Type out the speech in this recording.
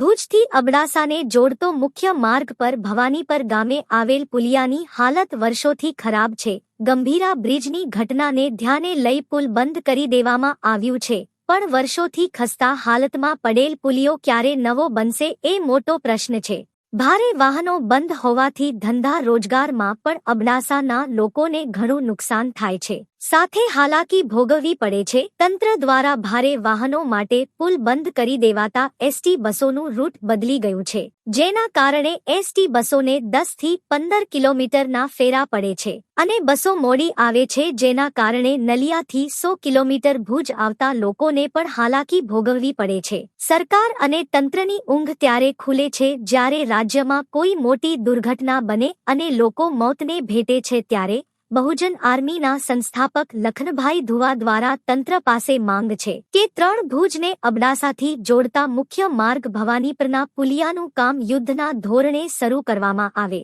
ભુજથી અબડાસાને જોડતો મુખ્ય માર્ગ પર ભવાનીપર ગામે આવેલ પુલિયાની હાલત વર્ષોથી ખરાબ છે. ગંભીરા બ્રિજની ઘટનાને ધ્યાને લઈ પુલ બંધ કરી દેવામાં આવ્યું છે. પણ વર્ષોથી ખસ્તા હાલતમાં પડેલ પુલિયો ક્યારે નવો બનશે એ મોટો પ્રશ્ન છે. ભારે વાહનો બંધ હોવાથી ધંધા રોજગારમાં પણ અબડાસાના લોકોને ઘણું નુકસાન થાય છે. સાથે હાલાકી ભોગવવી પડે છે. તંત્ર દ્વારા ભારે વાહનો માટે પુલ બંધ કરી દેવાતા એસટી બસોનું રૂટ બદલી ગયું છે. જેના કારણે એસટી બસોને દસથી પંદર કિલોમીટરના ફેરા પડે છે અને બસો મોડી આવે છે, જેના કારણે નલિયાથી સો કિલોમીટર ભુજ આવતા લોકોને પણ હાલાકી ભોગવવી પડે છે. સરકાર અને તંત્રની ઊંઘ ત્યારે ખુલે છે જ્યારે રાજ્યમાં કોઈ મોટી દુર્ઘટના બને અને લોકો મોતને ભેટે છે ત્યારે બહુજન આર્મીના સંસ્થાપક લખનભાઈ ધુવા દ્વારા તંત્ર પાસે માંગ છે કે ત્રણ ભુજને અબડાસાથી જોડતા મુખ્ય માર્ગ ભવાનીપરના પુલિયાનું કામ યુદ્ધના ધોરણે શરૂ કરવામાં આવે.